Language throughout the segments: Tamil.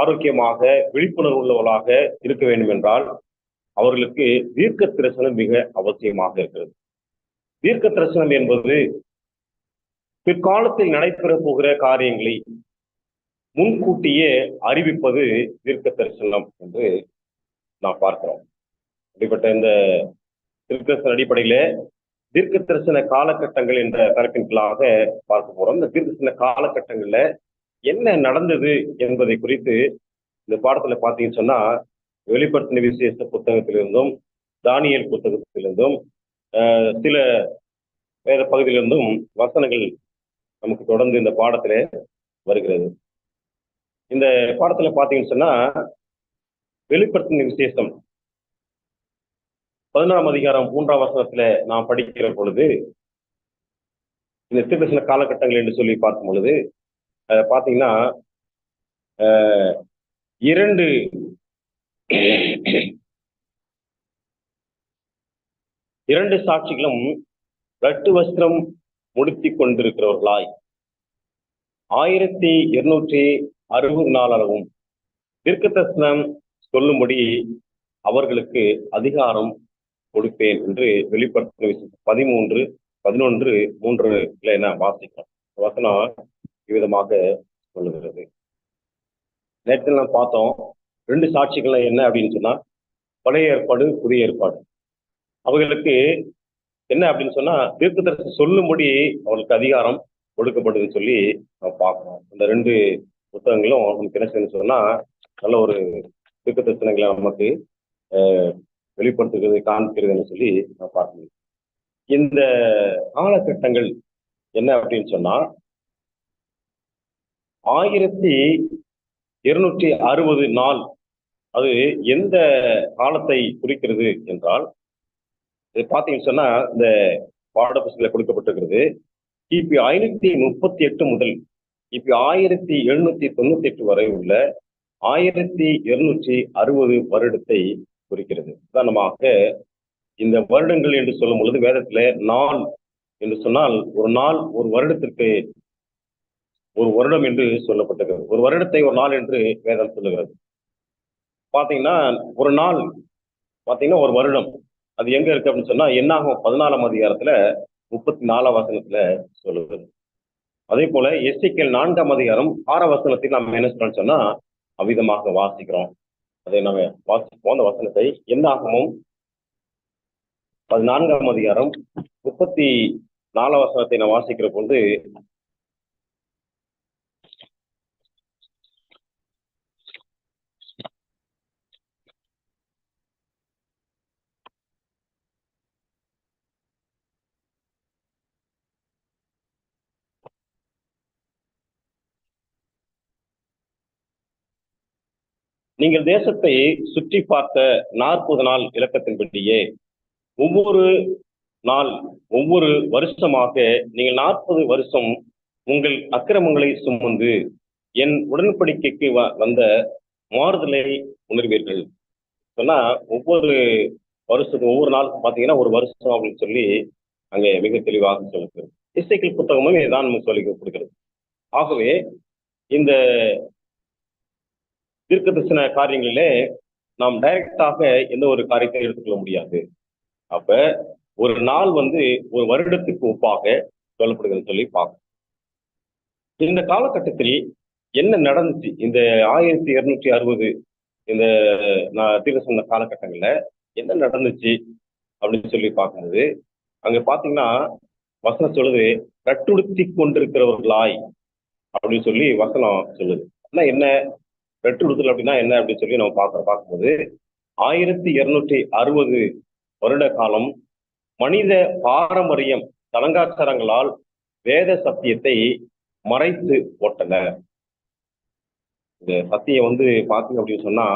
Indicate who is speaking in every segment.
Speaker 1: ஆரோக்கியமாக விழிப்புணர்வு உள்ளவர்களாக இருக்க வேண்டும் என்றால் அவர்களுக்கு தீர்க்க தரிசனம் மிக அவசியமாக இருக்கிறது. தீர்க்க தரிசனம் என்பது பிற்காலத்தில் நடைபெற போகிற காரியங்களை முன்கூட்டியே அறிவிப்பது தீர்க்க தரிசனம் என்று நாம் பார்க்கிறோம். அப்படிப்பட்ட இந்த தீர்க்க அடிப்படையில தீர்க்க தரிசன காலகட்டங்கள் என்ற தலைப்பின் கீழாக பார்க்க போறோம். இந்த தீர்க்க தரிசன காலகட்டங்கள்ல என்ன நடந்தது என்பதை குறித்து இந்த பாடத்துல பாத்தீங்கன்னு சொன்னா வெளிப்படுத்தின விசேஷ புத்தகத்திலிருந்தும் தானியல் புத்தகத்திலிருந்தும் ஆஹ், சில வேற பகுதியிலிருந்தும் வசனங்கள் நமக்கு தொடர்ந்து இந்த பாடத்துல வருகிறது. இந்த பாடத்துல பாத்தீங்கன்னு சொன்னா வெளிப்படுத்தின விசேஷம் பதினாறாம் அதிகாரம் மூன்றாம் வசனத்துல நாம் படிக்கிற பொழுது இந்த தீர்க்கசன காலகட்டங்கள் என்று சொல்லி பார்க்கும் பொழுது பார்த்தீங்கன்னா இரண்டு இரண்டு சாட்சிகளும் ரட்டு வஸ்திரம் முடித்தி கொண்டிருக்கிறவர்களாய். ஆயிரத்தி இருநூற்றி அறுபது நாள் அளவும் தீர்க்கதர்சனம் சொல்லும்படி அவர்களுக்கு அதிகாரம் கொடுப்பேன் என்று வெளிப்படுத்தின விஷயம். பதிமூன்று பதினொன்று மூன்றுல என்ன வாசிக்கிறோம்? வசனம் இவ்விதமாக சொல்லுகிறது. நேற்று நாம் பார்த்தோம் ரெண்டு சாட்சிகள் என்ன அப்படின்னு சொன்னா பழைய ஏற்பாடு புதிய ஏற்பாடு. அவர்களுக்கு என்ன அப்படின்னு சொன்னா தீர்க்கதரிசி சொல்லும்படி அவர்களுக்கு அதிகாரம் கொடுக்கப்படுதுன்னு சொல்லி நம்ம பார்க்கணும் இந்த ரெண்டு புத்தகங்களும் நமக்கு என்ன செய்யணும் சொன்னா நல்ல ஒரு தீர்க்க தரிசனங்களை நமக்கு அஹ், வெளிப்படுத்துகிறது காண்பிக்கிறதுன்னு சொல்லி நான் பார்க்கணும் இந்த காலகட்டங்கள் என்ன அப்படின்னு சொன்னா ஆயிரத்தி இருநூற்றி அறுபது நாள் அது எந்த காலத்தை குறிக்கிறது என்றால் இது பார்த்தீங்கன்னு சொன்னா இந்த பாடப்புஸ்தகத்தில் கொடுக்கப்பட்டிருக்கிறது. கிபி ஐநூத்தி முப்பத்தி எட்டு முதல் கிபி ஆயிரத்தி எழுநூத்தி தொண்ணூத்தி எட்டு வரை உள்ள ஆயிரத்தி இருநூற்றி அறுபது வருடத்தை குறிக்கிறது. உதாரணமாக இந்த வருடங்கள் என்று சொல்லும் பொழுது வேதத்துல நாள் என்று சொன்னால் ஒரு நாள் ஒரு வருடத்திற்கு ஒரு வருடம் என்று சொல்லப்பட்டிருக்கிறது ஒரு வருடத்தை ஒரு நாள் என்று வேதம் சொல்லுகிறது. பாத்தீங்கன்னா ஒரு நாள் பாத்தீங்கன்னா ஒரு வருடம். அது எங்க இருக்கு அப்படின்னு சொன்னா என்னாகும் பதினாலாம் அதிகாரத்துல முப்பத்தி நாலாம் வசனத்துல சொல்லுகிறது அதே போல எஸ்டிக்கல் நான்காம் அதிகாரம் ஆற வசனத்தை நம்ம என்ன சொல்றோம்னு சொன்னா அவ்விதமாக வாசிக்கிறோம். அதை நம்ம வாசிப்போம். அந்த வசனத்தை என்னாகமும் பதினான்காம் அதிகாரம் முப்பத்தி நாலாம் வசனத்தை நான் வாசிக்கிற போது நீங்கள் தேசத்தை சுற்றி பார்த்த நாற்பது நாள் இலக்கத்தின்படியே ஒவ்வொரு நாள் ஒவ்வொரு வருஷமாக நீங்கள் நாற்பது வருஷம் உங்கள் அக்கிரமங்களை சுமந்து என் உடன்படிக்கைக்கு வ- வந்த மாறுதலை உணர்வீர்கள். சொன்னா ஒவ்வொரு வருஷத்துக்கு ஒவ்வொரு நாளுக்கும் பார்த்தீங்கன்னா ஒரு வருஷம் அப்படின்னு சொல்லி அங்கே மிக தெளிவாக சொல்லுகிறது இசைக்கல் புத்தகமும் இதுதான் நமக்கு சொல்லி கொடுக்கிறது. ஆகவே இந்த தீர்க்க தரிசன காரியங்களிலே நாம் டைரக்டாக எந்த ஒரு காரியத்தையும் எடுத்துக்கொள்ள முடியாது. அப்ப ஒரு நாள் வந்து ஒரு வருடத்துக்கு ஒப்பாக சொல்லப்படுகிறது சொல்லி பார்க்கணும். இந்த காலகட்டத்தில் என்ன நடந்துச்சு? இந்த ஆயிரத்தி இருநூற்றி அறுபது இந்த நான் தீர்க்க சொன்ன காலகட்டங்கள்ல என்ன நடந்துச்சு அப்படின்னு சொல்லி பார்க்கும்போது அங்க பாத்தீங்கன்னா வசனம் சொல்லுது கட்டுடுத்தி கொண்டிருக்கிறவர்களாய் அப்படின்னு சொல்லி வசனம் சொல்லுது. ஆனா என்ன? வெட்டுடுத்தல் அப்படின்னா என்ன அப்படின்னு சொல்லி நம்ம பார்க்க பார்க்கும்போது ஆயிரத்தி இருநூற்றி அறுபது வருட காலம் மனித பாரம்பரியம் தலங்காச்சாரங்களால் வேத சத்தியத்தை மறைத்து ஓட்டனர் இந்த சத்தியம் வந்து பார்த்தீங்க அப்படின்னு சொன்னா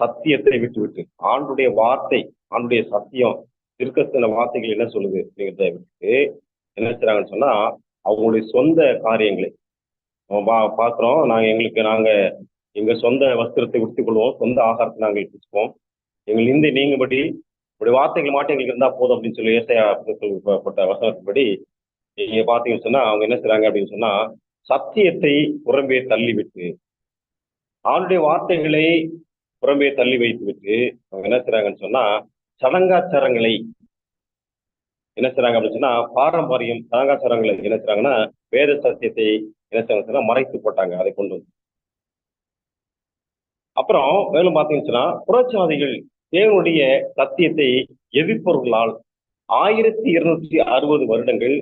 Speaker 1: சத்தியத்தை விட்டு விட்டு ஆண்டுடைய வார்த்தை ஆண்டுடைய சத்தியம் திருக்கத்தின வார்த்தைகள் என்ன சொல்லுது அப்படிங்கிறத விட்டு என்ன செய்றாங்கன்னு சொன்னா அவங்களுடைய சொந்த காரியங்களை பா- பார்க்குறோம். நாங்க எங்களுக்கு நாங்க எங்க சொந்த வஸ்திரத்தை உடுத்திக் கொள்வோம் சொந்த ஆகாரத்தை நாங்கள் பிடிச்சுப்போம் எங்கள் இந்த நீங்கபடி உடைய வார்த்தைகள் மாட்டி எங்களுக்கு இருந்தா போதும் அப்படின்னு சொல்லி ஏசையா சொல்லப்பட்ட வசனத்தின்படி நீங்க பாத்தீங்கன்னு சொன்னா அவங்க என்ன செய்றாங்க அப்படின்னு சொன்னா சத்தியத்தை புறம்பே தள்ளிவிட்டு ஆண்டுடைய வார்த்தைகளை புறம்பே தள்ளி வைத்து விட்டு அவங்க என்ன செய்றாங்கன்னு சொன்னா சடங்காச்சாரங்களை என்ன செய்றாங்க அப்படின்னு சொன்னா பாரம்பரியம் சடங்காச்சாரங்களை என்ன செய்றாங்கன்னா வேத சத்தியத்தை என்ன செய்றாங்கன்னு மறைத்து போட்டாங்க அதை கொண்டு வந்து. அப்புறம் மேலும் பார்த்தீங்கன்னா சொன்னா புறச்சாதிகள் தேவனுடைய சத்தியத்தை எதிர்ப்பவர்களால் ஆயிரத்தி இருநூத்தி அறுபது வருடங்கள்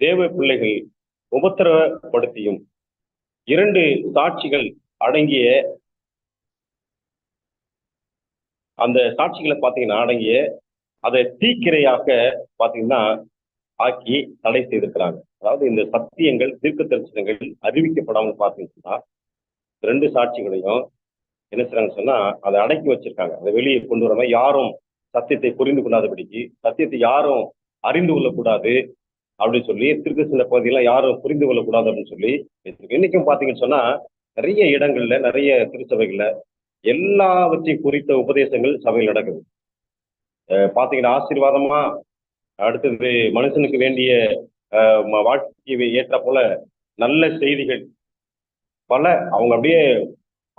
Speaker 1: தேவ பிள்ளைகள் உபத்திரவப்படுத்தியும் இரண்டு சாட்சிகள் அடங்கிய அந்த சாட்சிகளை பார்த்தீங்கன்னா அடங்கிய அதை தீக்கிரையாக பார்த்தீங்கன்னா ஆக்கி தடை செய்திருக்கிறாங்க. அதாவது இந்த சத்தியங்கள் தீர்க்க தரிசனங்கள் அறிவிக்கப்படாமல் பார்த்தீங்கன்னா ரெண்டு சாட்சிகளையும் என்ன செய்றாங்கன்னு சொன்னா அதை அடக்கி வச்சிருக்காங்க. அதை வெளியே கொண்டு வராம யாரும் சத்தியத்தை புரிந்து கொள்ளாதபடிக்கு சத்தியத்தை யாரும் அறிந்து கொள்ளக்கூடாது அப்படின்னு சொல்லி திருக்க சில பகுதியெல்லாம் யாரும் புரிந்து கொள்ளக்கூடாது அப்படின்னு சொல்லி இன்னைக்கும் பாத்தீங்கன்னு சொன்னா நிறைய இடங்கள்ல நிறைய திருச்சபைகள்ல எல்லாவற்றையும் குறித்த உபதேசங்கள் சபையில் நடக்குது. பாத்தீங்கன்னா ஆசீர்வாதமா அடுத்தது மனுஷனுக்கு வேண்டிய அஹ், வாழ்க்கையை ஏற்ற போல நல்ல செய்திகள் பல அவங்க அப்படியே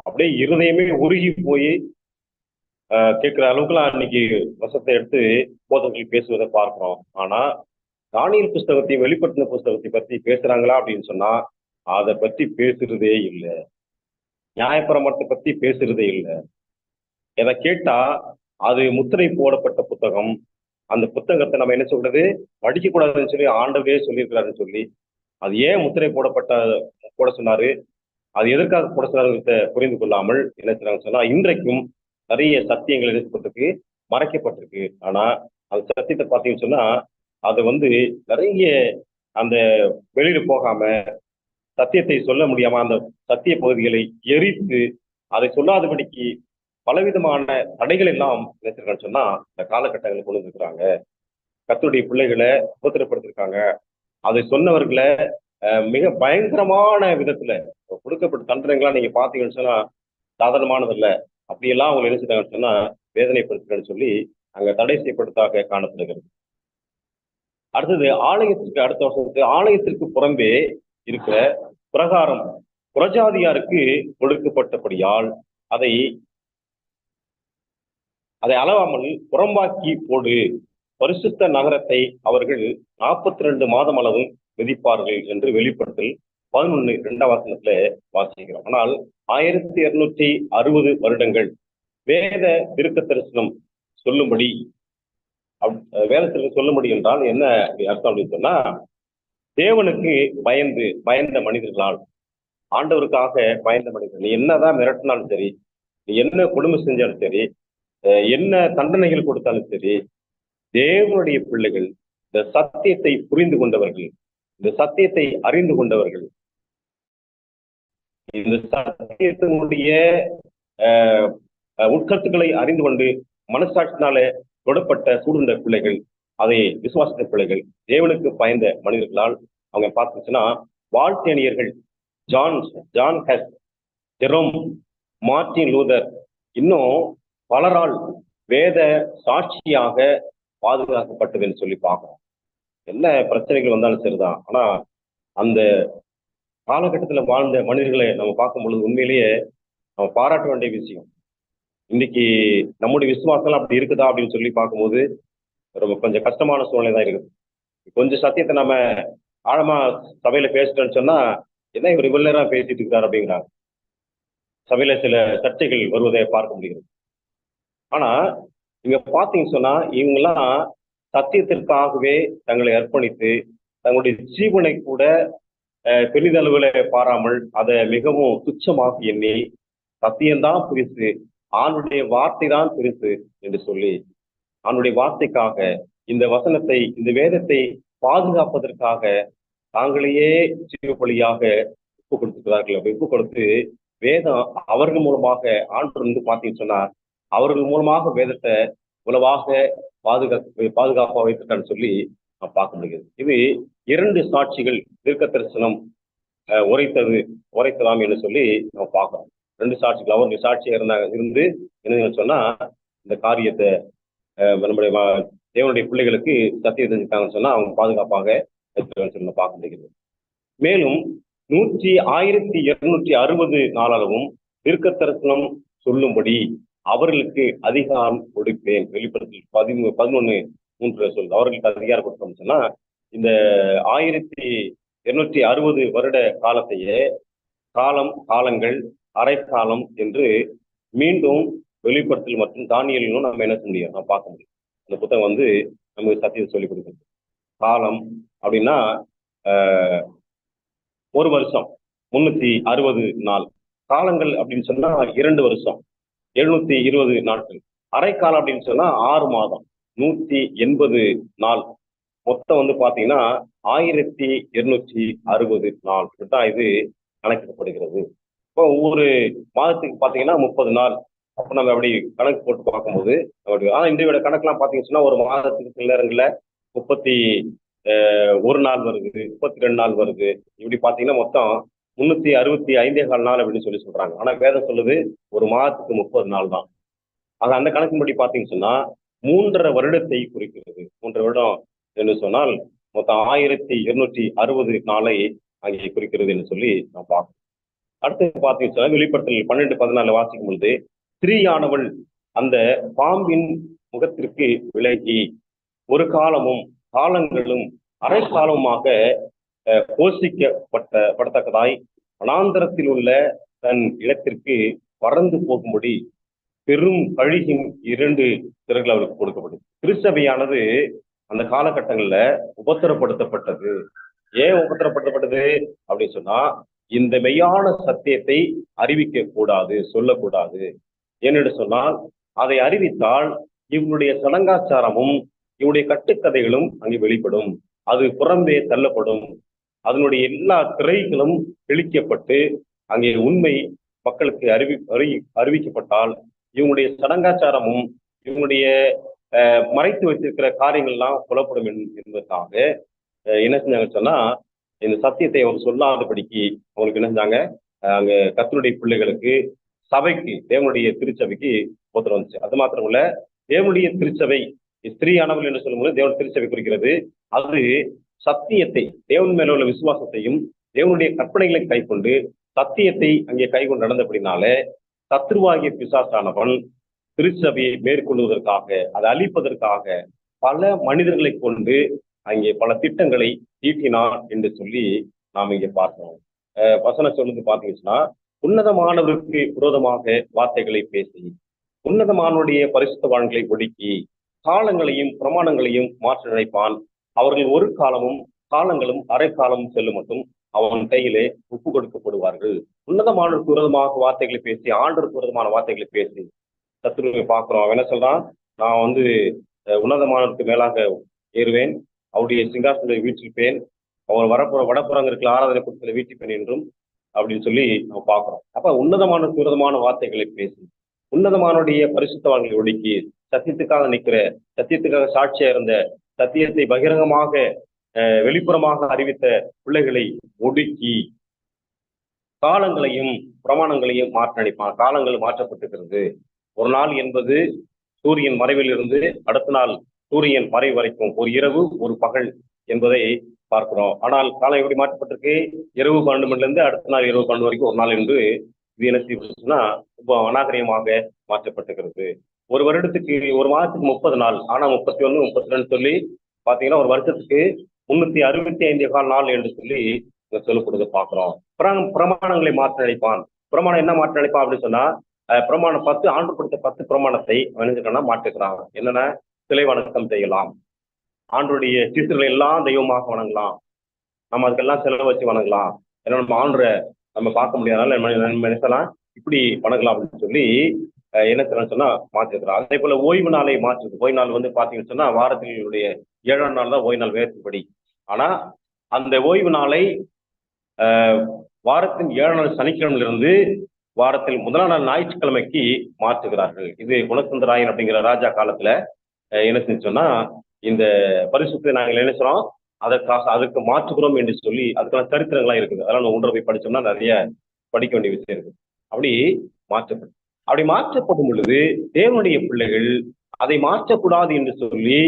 Speaker 1: அப்படியே இருதயமே உருகி போய் கேட்குற அளவுக்குலாம் அன்னைக்கு வசத்தை எடுத்து போதகர்கள் பேசுவதை பார்க்கிறோம். ஆனா தானியல் புஸ்தகத்தை வெளிப்படுத்தின புஸ்தகத்தை பத்தி பேசுறாங்களா அப்படின்னு சொன்னா அதை பத்தி பேசுறதே இல்லை. நியாயப்பிரமாணத்தை பத்தி பேசுறதே இல்லை. எதை கேட்டா அது முத்திரை போடப்பட்ட புத்தகம். அந்த புத்தகத்தை நம்ம என்ன சொல்றது? படிக்க கூடாதுன்னு சொல்லி ஆண்டவே சொல்லியிருக்கிறாருன்னு சொல்லி அது ஏன் முத்திரை போடப்பட்ட போட சொன்னாரு? அது எதற்காக போட புரிந்து கொள்ளாமல் என்ன செய்யறாங்க சொன்னா இன்றைக்கும் நிறைய சத்தியங்கள் எழுதப்பட்டிருக்கு மறைக்கப்பட்டிருக்கு. ஆனா அந்த சத்தியத்தை பார்த்தீங்கன்னு சொன்னா அது வந்து நிறைய அந்த வெளியில போகாம சத்தியத்தை சொல்ல முடியாம அந்த சத்திய பகுதிகளை எரித்து அதை சொல்லாதபடிக்கு பலவிதமான தடைகள் எல்லாம் நினைச்சிருக்கான்னு சொன்னா இந்த காலகட்டங்களை கொண்டு வந்திருக்கிறாங்க. கத்துடைய பிள்ளைகளை உபத்திரப்படுத்திருக்காங்க. அதை சொன்னவர்களை மிக பயங்கரமான விதத்துல கொடுக்கப்பட்ட தண்டனைகள்லாம் நீங்க பாத்தீங்கன்னு சொன்னா சாதாரணமானது சாதாரணமானதல்ல. அப்படியெல்லாம் அவங்க என்ன செய்றாங்கன்னு சொன்னா வேதனைப்படுத்துறேன்னு சொல்லி அங்க தடை செய்யப்பட்டதாக காணப்படுகிறது. அடுத்தது ஆலயத்திற்கு அடுத்த வருஷத்துக்கு ஆலயத்திற்கு புறம்பே இருக்கிற பிரகாரம் புரஜாதியாருக்கு கொடுக்கப்பட்டபடியால் அதை அதை அளவாமல் புறம்பாக்கி போடு பரிசுத்த நகரத்தை அவர்கள் நாற்பத்தி ரெண்டு மாதம் அளவு மிதிப்பார்கள் என்று வெளிப்படுத்தல் பதினொன்னு இரண்டாம் வசனத்துல வாசிக்கிறோம். ஆனால் ஆயிரத்தி இருநூற்றி அறுபது வருடங்கள் வேத திருக்க தரிசனம் சொல்லும்படி வேதத்திற்கு சொல்லும்படி என்றால் என்ன அர்த்தம் அப்படின்னு சொன்னா தேவனுக்கு பயந்து பயந்த மனிதர்களால் ஆண்டவருக்காக பயந்த மனிதர்கள். நீ என்னதான் மிரட்டினாலும் சரி நீ என்ன கொடுமை செஞ்சாலும் சரி அஹ் என்ன தண்டனைகள் கொடுத்தாலும் சரி தேவனுடைய பிள்ளைகள் இந்த சத்தியத்தை புரிந்து கொண்டவர்கள் இந்த சத்தியத்தை அறிந்து கொண்டவர்கள். இந்த சத்தியத்தினுடைய உட்கருத்துக்களை அறிந்து கொண்டு மனசாட்சினால தொடப்பட்ட சூழ்ந்த பிள்ளைகள் அதை விசுவாசித்த பிள்ளைகள் தேவனுக்கு பயந்த மனிதர்களால் அவங்க பார்த்துச்சுன்னா வாழ்த்தேனியர்கள் John John Hus Jerome Martin Luther இன்னும் பலரால் வேத சாட்சியாக பாதுகாக்கப்பட்டதுன்னு சொல்லி பார்க்கிறோம் என்ன பிரச்சனைகள் வந்தாலும் சரிதான். ஆனா அந்த காலகட்டத்துல வாழ்ந்த மனிதர்களை நம்ம பார்க்கும் பொழுது உண்மையிலேயே நம்ம பாராட்ட வேண்டிய விஷயம். இன்னைக்கு நம்முடைய விசுவாசம்லாம் அப்படி இருக்குதா அப்படின்னு சொல்லி பார்க்கும்போது ரொம்ப கொஞ்சம் கஷ்டமான சூழ்நிலை தான் இருக்குது. கொஞ்சம் சத்தியத்தை நம்ம ஆழமா சபையில பேசிட்டோம்னு சொன்னா என்ன இவர் இவ்வளவு நேரம் பேசிட்டு இருக்காரு அப்படிங்கிறாங்க. சபையில சில சர்ச்சைகள் வருவதை பார்க்க முடிகிறது. ஆனா இங்க பாத்தீங்கன்னு சொன்னா இவங்கெல்லாம் சத்தியத்திற்காகவே தங்களை அர்ப்பணித்து தங்களுடைய ஜீவனை கூட அஹ், பெரிதளவுல பாராமல் அதை மிகவும் துச்சமாக எண்ணி சத்தியம்தான் பெருசு ஆணுடைய வார்த்தை தான் பெருசு என்று சொல்லி ஆணுடைய வார்த்தைக்காக இந்த வசனத்தை இந்த வேதத்தை பாதுகாப்பதற்காக தாங்களையே ஜீவபலியாக ஒப்பு கொடுத்துக்கிறார்கள் ஒப்பு கொடுத்து வேதம் அவர்கள் மூலமாக ஆண்டு வந்து பார்த்தீங்கன்னு சொன்னா அவர்கள் மூலமாக வேதத்தை உலவாக பாதுகா பாதுகாப்பாக வைத்திருக்கான்னு சொல்லி நான் பார்க்க முடிகிறது. இது இரண்டு சாட்சிகள் தீர்க்க தரிசனம் அஹ், உரைத்தது உரைத்தலாம் என்று சொல்லி நம்ம பார்க்கிறோம். ரெண்டு சாட்சிகள் அவங்க சாட்சியாக இருந்தாங்க இருந்து என்ன சொன்னா இந்த காரியத்தை அஹ், நம்முடைய தேவனுடைய பிள்ளைகளுக்கு சத்தியம் தெரிஞ்சுட்டாங்கன்னு சொன்னா அவங்க பாதுகாப்பாக சொல்லி பார்க்க முடிகிறது. மேலும் நூற்றி ஆயிரத்தி இருநூற்றி அறுபது நாளாகவும் தீர்க்க தரிசனம் சொல்லும்படி அவர்களுக்கு அதிகாரம் கொடுப்பேன். வெளிப்படத்தில் பதிமூ பதினொன்று மூன்று சொல். அவர்களுக்கு அதிகாரம் கொடுத்தோம்னு சொன்னா இந்த ஆயிரத்தி இருநூற்றி அறுபது வருட காலத்தையே காலம் காலங்கள் அரைக்காலம் என்று மீண்டும் வெளிப்படுத்தல் மற்றும் தானியலிலும் நம்ம என்ன செய்ய முடியும்? நம்ம பார்க்க முடியும். அந்த புத்தகம் வந்து நமக்கு சத்தியத்தை சொல்லிக் கொடுக்குது காலம் அப்படின்னா ஒரு வருஷம் முன்னூத்தி அறுபது நாள். காலங்கள் அப்படின்னு சொன்னா இரண்டு வருஷம். எழுநூத்தி இருபது நாட்கள். அரைக்காலம் அப்படின்னு சொன்னா ஆறு மாதம். நூத்தி எண்பது நாள். மொத்தம் வந்து பாத்தீங்கன்னா ஆயிரத்தி இருநூற்றி அறுபது நாள். தான் இது கணக்கிடப்படுகிறது. இப்போ ஒவ்வொரு மாதத்துக்கு பாத்தீங்கன்னா முப்பது நாள். அப்போ நம்ம அப்படி கணக்கு போட்டு பார்க்கும்போது அப்படி ஆனா இந்தியோட கணக்கெல்லாம் பாத்தீங்கன்னு ஒரு மாதத்துக்கு சில நேரங்கள்ல முப்பத்தி ஒரு நாள் வருது முப்பத்தி ரெண்டு நாள் வருது. இப்படி பாத்தீங்கன்னா மொத்தம் முன்னூத்தி அறுபத்தி ஐந்தே கால் நாள் அப்படின்னு சொல்லி சொல்றாங்க. ஆனா வேதம் சொல்லுது ஒரு மாதத்துக்கு முப்பது நாள் தான். ஆக அந்த கணக்கின்படி பாத்தீங்கன்னு சொன்னா மூன்றரை வருடத்தை குறிக்கிறது. மூன்றரை வருடம் என்று சொன்னால் மொத்தம் ஆயிரத்தி இருநூற்றி அறுபது நாளை அங்கே குறிக்கிறது என்று சொல்லி நான் பார்க்கணும் அடுத்து பார்த்தீங்கன்னு சொன்னா வெளிப்படுத்தல் பன்னெண்டு பதினாலு வாசிக்கும் பொழுது ஸ்திரீயானவள் அந்த பாம்பின் முகத்திற்கு விலகி ஒரு காலமும் காலங்களும் அரை காலமாக கோஷிக்கப்பட்ட படத்தக்கதாய் அனாந்தரத்தில் உள்ள தன் இடத்திற்கு பறந்து போகும்படி பெரும் கழுகின் இரண்டு திறர்கள் அவருக்கு கொடுக்கப்படும் திருச்சபையானது அந்த காலகட்டங்கள்ல உபத்திரப்படுத்தப்பட்டது. ஏன் உபத்திரப்படுத்தப்பட்டது? அப்படின்னு சொன்னா இந்த மெய்யான சத்தியத்தை அறிவிக்க கூடாது சொல்லக்கூடாது. ஏனென்று சொன்னால் அதை அறிவித்தால் இவனுடைய சடங்காச்சாரமும் இவனுடைய கட்டுக்கதைகளும் அங்கே வெளிப்படும். அது புறம்பே தள்ளப்படும். அதனுடைய எல்லா திரைகளும் தெளிக்கப்பட்டு அங்கே உண்மை மக்களுக்கு அறிவி அறி அறிவிக்கப்பட்டால் இவங்களுடைய சடங்காச்சாரமும் இவங்களுடைய மறைத்து வைத்திருக்கிற காரியங்கள்லாம் புலப்படும் என்பதற்காக என்ன செஞ்சாங்க சொன்னா இந்த சத்தியத்தை அவர் சொல்லாதபடிக்கு அவங்களுக்கு என்ன செஞ்சாங்க? அங்க கத்தனுடைய பிள்ளைகளுக்கு சபைக்கு தேவனுடைய திருச்சபைக்கு உத்தரவு வந்துச்சு. அது மாத்திரம் இல்ல தேவனுடைய திருச்சபை ஸ்திரீயானவள் என்று சொல்லும்போது தேவன் திருச்சபை குறிக்கிறது. அது சத்தியத்தை தேவன் மேல உள்ள விசுவாசத்தையும் தேவனுடைய கற்பனைகளை கைக்கொண்டு சத்தியத்தை அங்கே கைகொண்டு நடந்தபடினால சத்ருவாகிய பிசாசானவன் திருச்சபையை மேற்கொள்வதற்காக அதை அழிப்பதற்காக பல மனிதர்களை கொண்டு அங்கே பல திட்டங்களை தீட்டினான் என்று சொல்லி நாம் இங்கே பார்க்கிறோம். வசன வசனம் சொல்லுது பார்த்தீங்கன்னா உன்னதமானவருக்கு விரோதமாக வார்த்தைகளை பேசி உன்னதமானவருடைய பரிசுத்த வாழ்களை ஒடுக்கி காலங்களையும் பிரமாணங்களையும் மாற்ற நினைப்பான் அவர்கள் ஒரு காலமும் காலங்களும் அரை காலமும் செல்லும் மட்டும் அவன் கையிலே ஒப்பு கொடுக்கப்படுவார்கள். உன்னதமான விரோதமாக வார்த்தைகளை பேசி ஆண்டர் விரோதமான வார்த்தைகளை பேசி சத்துருவை பார்க்கிறோம். அவன் என்ன சொல்றான்? நான் வந்து உன்னதமானவருக்கு மேலாக ஏறுவேன். அவருடைய சிங்காசனத்தை வீட்டிருப்பேன் அவர் வரப்புற வடப்புறங்க இருக்கிற ஆராதனை கொடுத்துல வீட்டிப்பேன் என்றும் அப்படின்னு சொல்லி நம்ம பார்க்கிறோம். அப்ப உன்னதமான துரதமான வார்த்தைகளை பேசி உன்னதமானுடைய பரிசுத்தவான்களை ஒடுக்கி சத்தியத்துக்காக நிற்கிற சத்தியத்துக்காக சாட்சியா இருந்த சத்தியத்தை பகிரங்கமாக அஹ், வெளிப்புறமாக அறிவித்த பிள்ளைகளை ஒடுக்கி காலங்களையும் பிரமாணங்களையும் மாற்ற நினைப்பான் காலங்கள் மாற்றப்பட்டிருக்கிறது. ஒரு நாள் என்பது சூரியன் மறைவிலிருந்து அடுத்த நாள் சூரியன் மறை வரைக்கும். ஒரு இரவு ஒரு பகல் என்பதை பார்க்கிறோம். ஆனால் காலம் எப்படி மாற்றப்பட்டிருக்கு? இரவு பன்னெண்டு மணிலிருந்து அடுத்த நாள் இரவு பன்னெண்டு வரைக்கும் ஒரு நாள் என்று இது என்ன செய்யப்பட்டுச்சுன்னா ரொம்ப அநாகரிகமாக மாற்றப்பட்டிருக்கிறது. ஒரு வருடத்துக்கு ஒரு மாதத்துக்கு முப்பது நாள் ஆனா முப்பத்தி ஒன்னு முப்பத்தி ரெண்டு சொல்லி பாத்தீங்கன்னா ஒரு வருஷத்துக்கு முன்னூத்தி அறுபத்தி ஐந்து கால் நாள் என்று சொல்லி இங்க கொடுத்து பாக்குறோம். பிர- பிரமாணங்களை மாற்ற நினைப்பான். பிரமாணம் என்ன மாற்ற நினைப்பான் அப்படின்னு சொன்னா பிரமாணம் பத்து ஆண்டு கொடுத்த பத்து பிரமாணத்தை வணிகனா மாற்றுக்கிறாங்க என்னென்ன? சிலை வணக்கம் செய்யலாம். ஆண்டுடைய சிசுகளை எல்லாம் தெய்வமாக வணங்கலாம். நம்ம அதுக்கெல்லாம் செலவு வச்சு வணங்கலாம். ஏன்னா நம்ம ஆண்டரை நம்ம பார்க்க முடியாதனால நம்ம நினைச்சலாம் இப்படி வணங்கலாம் அப்படின்னு சொல்லி என்ன செய்யணும்னு சொன்னா மாற்றிருக்கிறோம் அதே போல ஓய்வு நாளை மாற்றுது. ஓய்வு நாள் வந்து பாத்தீங்கன்னு சொன்னா வாரத்தினுடைய ஏழாம் நாள் தான் ஓய்வு நாள் வேதத்தின்படி ஆனா அந்த ஓய்வு நாளை ஆஹ், வாரத்தின் ஏழாம் நாள் சனிக்கிழமையிலிருந்து வாரத்தில் முதலாம் நாள் ஞாயிற்றுக்கிழமைக்கு மாற்றுகிறார்கள். இது குணசுந்தராயன் அப்படிங்கிற ராஜா காலத்துல என்ன செஞ்சு சொன்னா இந்த பரிசுத்தை நாங்கள் என்ன செய்றோம்? அதற்காக அதற்கு மாற்றுகிறோம் என்று சொல்லி அதுக்கான சரித்திரங்கள்லாம் இருக்குது. அதெல்லாம் நம்ம போய் படிச்சோம்னா நிறைய படிக்க வேண்டிய விஷயம் இருக்கு அப்படி மாற்றப்படும் அப்படி மாற்றப்படும் பொழுது தேவனுடைய பிள்ளைகள் அதை மாற்றக்கூடாது என்று சொல்லி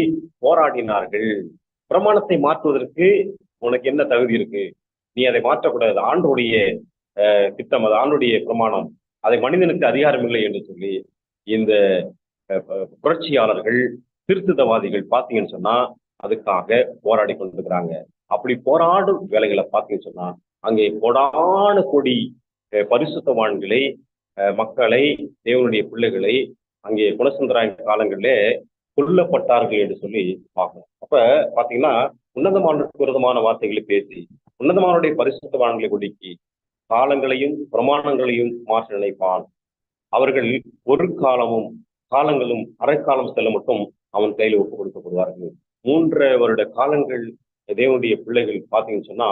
Speaker 1: போராடினார்கள். பிரமாணத்தை மாற்றுவதற்கு உனக்கு என்ன தகுதி இருக்கு? நீ அதை மாற்றக்கூடாது. ஆண்டுடைய திட்டம். அது ஆண்டுடைய பிரமாணம். அதை மனிதனுக்கு அதிகாரம் இல்லை என்று சொல்லி இந்த புரட்சியாளர்கள் திருத்துதவாதிகள் பார்த்தீங்கன்னு சொன்னா அதுக்காக போராடி கொண்டிருக்கிறாங்க. அப்படி போராடும் வேலைகளை பார்த்தீங்கன்னு சொன்னா அங்கே கொடான கொடி பரிசுத்தவான்களை மக்களை தேவனுடைய பிள்ளைகளை அங்கே குலசுந்தராய காலங்களிலே கொல்லப்பட்டார்கள் என்று சொல்லி பார்க்கணும். அப்ப பாத்தீங்கன்னா உன்னதமானவருக்கு விரோதமான வார்த்தைகளை பேசி உன்னதமானுடைய பரிசுத்தவான்களை ஒடுக்கி காலங்களையும் பிரமாணங்களையும் மாற்ற நினைப்பான். அவர்கள் ஒரு காலமும் காலங்களும் அரைக்காலம் செல்ல மட்டும் அவன் கையில் ஒப்பு கொடுக்கப்படுவார்கள் மூன்றரை வருட காலங்கள் தேவனுடைய பிள்ளைகள் பார்த்தீங்கன்னு சொன்னா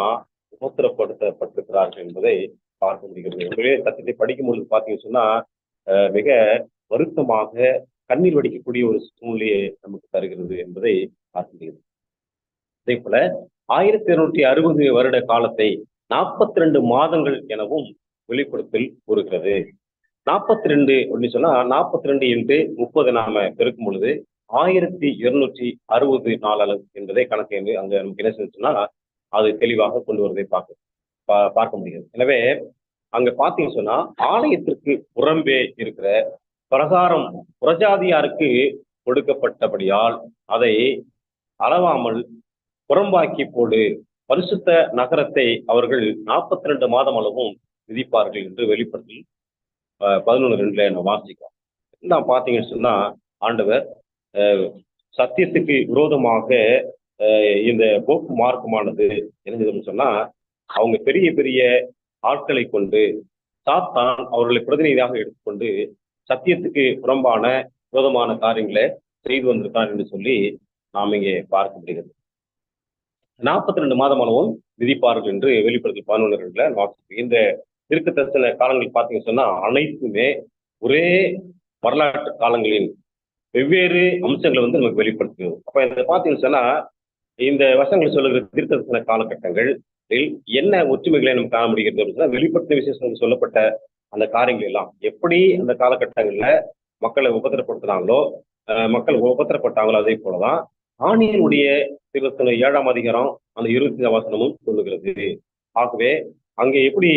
Speaker 1: உபத்திரப்படுத்தப்பட்டிருக்கிறார்கள் என்பதை பார்க்க முடிகிறது உங்களே சத்தியத்தை படிக்கும் பொழுது பார்த்தீங்கன்னு சொன்னா அஹ், மிக வருத்தமாக கண்ணீர் வடிக்கக்கூடிய ஒரு சூழ்நிலையை நமக்கு தருகிறது என்பதை பார்க்க முடிகிறது அதே போல ஆயிரத்தி இருநூற்றி அறுபது வருட காலத்தை நாற்பத்தி ரெண்டு மாதங்கள் எனவும் வெளிப்படுத்தல் கூறுகிறது. நாற்பத்தி ரெண்டு அப்படின்னு சொன்னா நாற்பத்தி ரெண்டு என்று முப்பது நாம பெருக்கும் பொழுது ஆயிரத்தி இருநூற்றி அறுபது நாள் அளவு என்பதை கணக்கு அங்க நமக்கு என்ன சொன்னா அது தெளிவாக கொண்டு வருவதை பார்க்கும் பார்க்க முடிகிறது எனவே அங்க பார்த்தீங்கன்னு சொன்னா ஆலயத்திற்கு புறம்பே இருக்கிற பிரகாரம் புறஜாதியாருக்கு கொடுக்கப்பட்டபடியால் அதை அளவாமல் புறம்பாக்கி போடு பரிசுத்த நகரத்தை அவர்கள் நாற்பத்தி ரெண்டு மாதம் அளவும் விதிப்பார்கள் என்று வெளிப்படுத்தி பதினொன்று ரெண்டுல நம்ம வாசிக்கிறோம் நான் பார்த்தீங்கன்னு சொன்னா ஆண்டவர் அஹ், சத்தியத்துக்கு விரோதமாக அஹ், இந்த போக்கு மார்க்கமானது என்னதுன்னு சொன்னா அவங்க பெரிய பெரிய ஆட்களை கொண்டு சாத்தான் அவர்களை பிரதிநிதியாக எடுத்துக்கொண்டு சத்தியத்துக்கு புறம்பான விரோதமான காரியங்களை செய்து வந்திருக்கான் என்று சொல்லி நாம் இங்கே பார்க்க முடிகிறது நாற்பத்தி ரெண்டு மாதம் அளவும் விதிப்பார்கள் என்று வெளிப்படுத்தி பதினொன்றுல இந்த இருக்க தரிசன காலங்கள் பார்த்தீங்கன்னு சொன்னா அனைத்துமே ஒரே வரலாற்று காலங்களின் வெவ்வேறு அம்சங்களை வந்து நமக்கு வெளிப்படுத்துகிறது. அப்ப இதை பார்த்தீங்கன்னு சொன்னா இந்த வசங்கள் சொல்லுகிற தீர்க்கதரிசன காலகட்டங்கள் என்ன ஒற்றுமைகளை நம்ம காண முடிகிறது அப்படின்னு சொன்னா வெளிப்படுத்தின சொல்லப்பட்ட அந்த காரியங்கள் எல்லாம் எப்படி அந்த காலகட்டங்கள்ல மக்களை உபத்திரப்படுத்துனாங்களோ அஹ் மக்கள் உபத்திரப்பட்டாங்களோ அதே போலதான் ஆணியனுடைய இருபத்தி ஏழாம் அதிகாரம் அந்த இருபத்தி வசனமும் சொல்லுகிறது. ஆகவே அங்கே எப்படி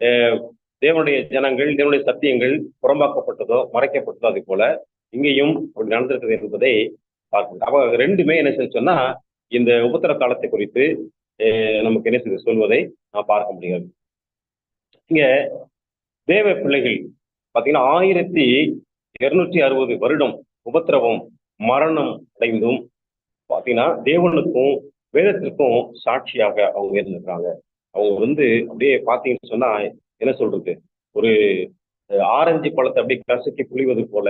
Speaker 1: அஹ், தேவனுடைய ஜனங்கள் தேவனுடைய சத்தியங்கள் புறம்பாக்கப்பட்டதோ மறைக்கப்பட்டதோ அதே போல இங்கேயும் அப்படி நடந்திருக்கிறது என்பதை பார்க்கணும் அப்ப ரெண்டுமே என்ன சொன்னா இந்த உபத்திர காலத்தை குறித்து நமக்கு என்ன செய்து சொல்வதை நான் பார்க்க முடியாது இங்க தேவ பிள்ளைகள் பார்த்தீங்கன்னா ஆயிரத்தி இருநூற்றி அறுபது வருடம் உபத்திரவம் மரணம் அடைந்தும் பாத்தீங்கன்னா தேவனுக்கும் வேதத்திற்கும் சாட்சியாக அவங்க இருந்திருக்காங்க அவங்க வந்து அப்படியே பார்த்தீங்கன்னு சொன்னா என்ன சொல்றது? ஒரு ஆரஞ்சு பழத்தை அப்படியே கசக்கி புழிவது போல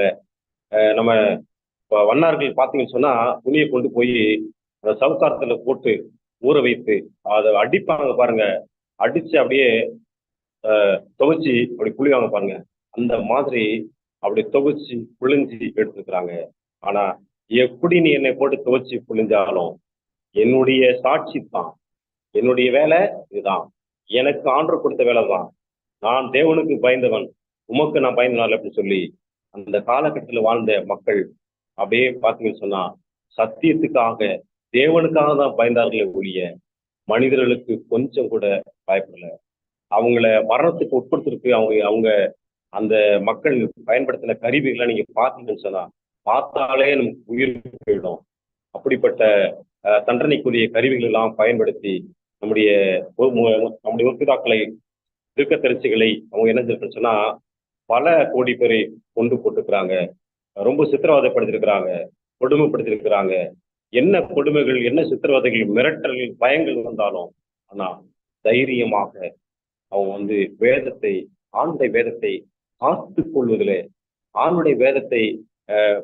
Speaker 1: அஹ், நம்ம வண்ணார்கள் பார்த்தீங்கன்னு சொன்னா துணியை கொண்டு போய் அந்த சவுக்காரத்துல போட்டு ஊற வைத்து அதை அடிப்பாங்க பாருங்க. அடிச்சு அப்படியே அஹ், துவைச்சு அப்படி புளிவாங்க பாருங்க. அந்த மாதிரி அப்படி துவைச்சு புழிஞ்சு எடுத்துக்கிறாங்க. ஆனா எப்படி நீ என்னை போட்டு துவைச்சு புழிஞ்சாலும் என்னுடைய சாட்சி தான். என்னுடைய வேலை இதுதான். எனக்கு ஆண்டர் கொடுத்த வேலை தான். நான் தேவனுக்கு பயந்தவன். உமக்கு நான் பயந்தனால அப்படின்னு சொல்லி அந்த காலகட்டத்தில் வாழ்ந்த மக்கள் அப்படியே பார்த்தீங்கன்னு சொன்னா சத்தியத்துக்காக தேவனுக்காக தான் பயந்தார்களே ஒழிய மனிதர்களுக்கு கொஞ்சம் கூட பயப்படல. அவங்கள மரணத்துக்கு உட்படுத்துறதுக்கு அவங்க அவங்க அந்த மக்கள் பயன்படுத்தின கருவிகளை நீங்க பார்த்தீங்கன்னு சொன்னா பார்த்தாலே நமக்கு உயிர் போயிடும். அப்படிப்பட்ட தண்டனைக்குரிய கருவிகள் எல்லாம் பயன்படுத்தி நம்முடைய நம்முடைய மு- நம்முடைய முற்பிதாக்களை திருக்கத்தரிசிகளை அவங்க என்ன செஞ்சிருக்குன்னு சொன்னா பல கோடி பேரை கொண்டு போட்டுக்கிறாங்க ரொம்ப சித்திரவதைப்படுத்திருக்கிறாங்க கொடுமைப்படுத்திருக்கிறாங்க. என்ன கொடுமைகள் என்ன சித்திரவதைகள் மிரட்டல்கள் பயங்கள் வந்தாலும் ஆனா தைரியமாக அவங்க வந்து வேதத்தை ஆணுடைய வேதத்தை காத்துக் கொள்வதிலே ஆணுடைய வேதத்தை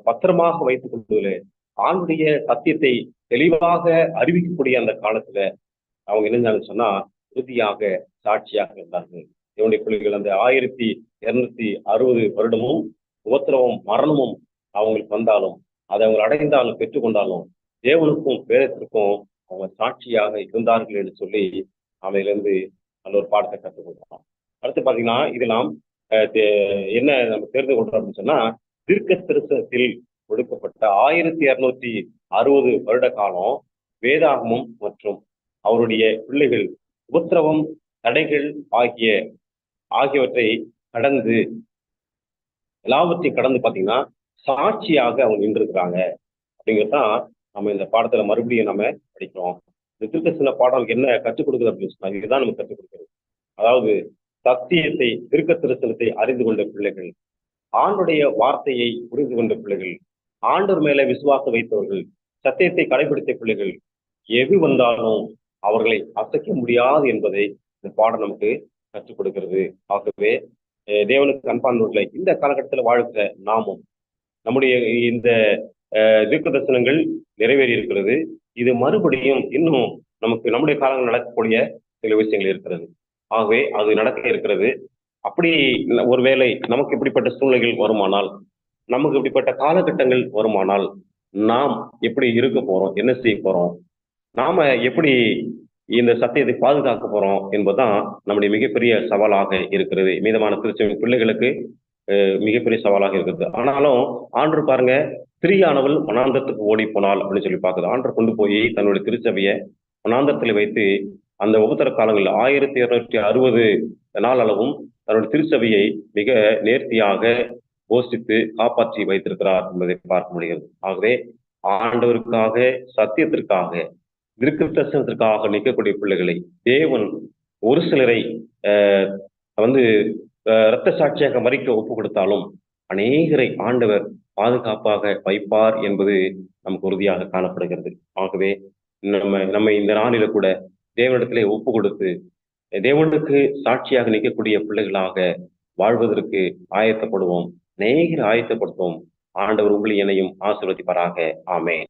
Speaker 1: பத்திரமாக வைத்துக் கொள்வதிலே ஆணுடைய சத்தியத்தை தெளிவாக அறிவிக்கக்கூடிய அந்த காலத்துல அவங்க என்னன்னு சொன்னா உறுதியாக சாட்சியாக இருந்தார்கள். இவனுடைய பிள்ளைகள் அந்த ஆயிரத்தி இருநூத்தி அறுபது வருடமும் உபத்திரவும் மரணமும் அவங்களுக்கு வந்தாலும் அதை அவங்க அடைந்தாலும் பெற்றுக்கொண்டாலும் தேவனுக்கும் பேரத்திற்கும் அவங்க சாட்சியாக இருந்தார்கள் என்று சொல்லி அவையிலிருந்து நல்ல ஒரு பாடத்தை கற்றுக்கொள்றோம் அடுத்து பாத்தீங்கன்னா இது நாம் அஹ், தே- என்ன நம்ம தெரிந்து கொள்றோம் அப்படின்னு சொன்னா தீர்க்க திருத்தத்தில் கொடுக்கப்பட்ட ஆயிரத்தி இருநூத்தி அறுபது வருட காலம் வேதாகமும் மற்றும் அவருடைய பிள்ளைகள் உபத்திரவம் தடைகள் ஆகிய ஆகியவற்றை கடந்து எல்லாவற்றையும் கடந்து பாத்தீங்கன்னா சாட்சியாக அவங்க நின்றுருக்கிறாங்க. அப்படிங்கிறது தான் நம்ம இந்த பாடத்துல மறுபடியும் நம்ம படிக்கிறோம். இந்த திருக்கசின பாடம் நமக்கு என்ன கற்றுக் கொடுக்குது அப்படின்னு சொன்னா இதுதான் நமக்கு கற்றுக் கொடுக்குறது. அதாவது சத்தியத்தை திருக்க திருத்தலத்தை அறிந்து கொண்ட பிள்ளைகள் ஆண்டுடைய வார்த்தையை புரிந்து கொண்ட பிள்ளைகள் ஆண்டர் மேல விசுவாசம் வைத்தவர்கள் சத்தியத்தை கடைபிடித்த பிள்ளைகள் எது வந்தாலும் அவர்களை அசைக்க முடியாது என்பதை இந்த பாடம் நமக்கு கற்றுக் கொடுக்கிறது. ஆகவே தேவனுக்கு அன்பானவர்களை இந்த காலகட்டத்தில் வாழ்கிற நாமும் நம்முடைய இந்த தீர்க்க தரிசனங்கள் நிறைவேறி இருக்கிறது இது மறுபடியும் இன்னும் நமக்கு நம்முடைய காலங்கள் நடக்கக்கூடிய சில விஷயங்கள் இருக்கிறது. ஆகவே அது நடக்க இருக்கிறது. அப்படி ஒருவேளை நமக்கு இப்படிப்பட்ட சூழ்நிலைகள் வருமானால் நமக்கு இப்படிப்பட்ட காலகட்டங்கள் வருமானால் நாம் எப்படி இருக்க போறோம்? என்ன செய்ய போறோம்? நாம எப்படி இந்த சத்தியத்தை பாதுகாக்க போறோம் என்பதுதான் நம்முடைய மிகப்பெரிய சவாலாக இருக்கிறது. மீதமான திருச்சி பிள்ளைகளுக்கு அஹ், மிகப்பெரிய சவாலாக இருக்கிறது. ஆனாலும் ஆண்டு பாருங்க திரியானவள் மனாந்தத்துக்கு ஓடி போனாள் அப்படின்னு சொல்லி பார்க்குது. ஆண்டர் கொண்டு போய் தன்னுடைய திருச்சபையை மனாந்தத்தில் வைத்து அந்த உபத்தர காலங்களில் ஆயிரத்தி இருநூற்றி அறுபது நாள் அளவும் தன்னுடைய திருச்சபையை மிக நேர்த்தியாக போஷித்து காப்பாற்றி வைத்திருக்கிறார் என்பதை பார்க்க முடிகிறது. ஆகவே ஆண்டவருக்காக சத்தியத்திற்காக திருக்கு நிற்கக்கூடிய பிள்ளைகளை தேவன் ஒரு சிலரை வந்து இரத்த சாட்சியாக மறிக்க ஒப்பு கொடுத்தாலும் அநேகரை ஆண்டவர் பாதுகாப்பாக வைப்பார் என்பது நமக்கு உறுதியாக காணப்படுகிறது. ஆகவே நம்ம நம்ம இந்த நாளில கூட தேவனிடத்திலே ஒப்பு கொடுத்து தேவனுக்கு சாட்சியாக நிற்கக்கூடிய பிள்ளைகளாக வாழ்வதற்கு ஆயத்தப்படுவோம். அநேகரை ஆயத்தப்படுத்துவோம். ஆண்டவர் உங்களை என்னையும் ஆசீர்வதிப்பாராக. ஆமென்.